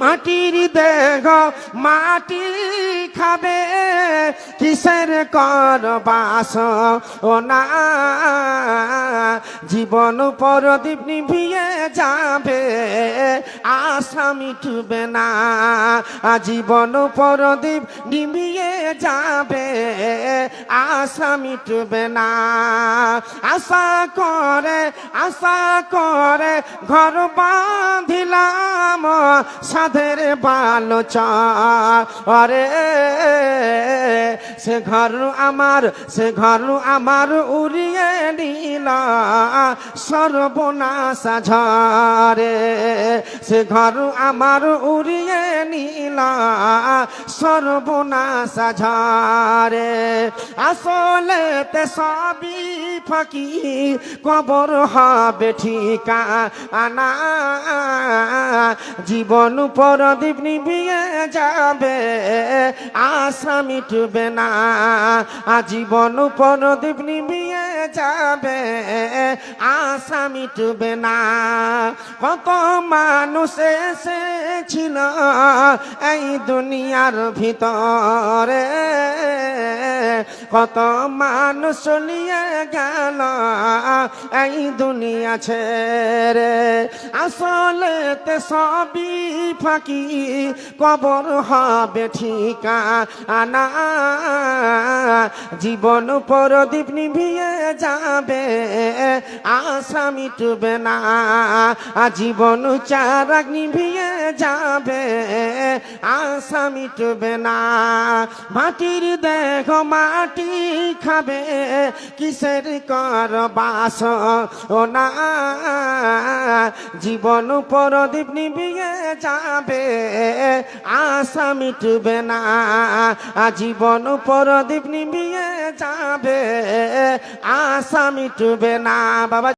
মাটির দেহ মাটি খাবে, কিসের কর বাস? ও না, জীবন পরদীপ নিভিয়ে যাবে আশা মিটবে না। জীবন পরদীপ নিভিয়ে যাবে, আশা মিটবে না। আশা করে আশা করে ঘর বাঁধিলাম সাধের বালোচরে সে ঘর আমার, সে ঘর আমার উড়িয়ে নিল সর্বনাশ ঝরে সে ঘর আমার উড়িয়ে নিল, সর্বনাশ ঝরে আসলে তে সবই ফাঁকি, কবর হবে ঠিকা আনা জীবন পরদীপ নিবিয়ে যাবে, আশা মিটবে না। জীবন পরদীপ নিবিয়ে যাবে। আশা মিটবে না। কত মানুষ এসেছিল এই দুনিয়ার ভিতরে। কত মানুষ নিয়ে গেল এই দুনিয়া ছেড়ে। আসলে তে সবই ফাঁকি, কবর হবে ঠিকা আনা জীবন পরদীপ নিভিয়ে যাবে আশা মিটবে না। জীবন চারাক নিভিয়ে যাবে আশা মিটবে না। মাটির দেহ মাটি খাবে? কিসের কর বাস? ও না, জীবন পরদীপ নিবিয়ে যাবে। আশা মিটবে না, জীবন পরদীপ নিবিয়ে যাবে। আশা মিটবে না, বাবা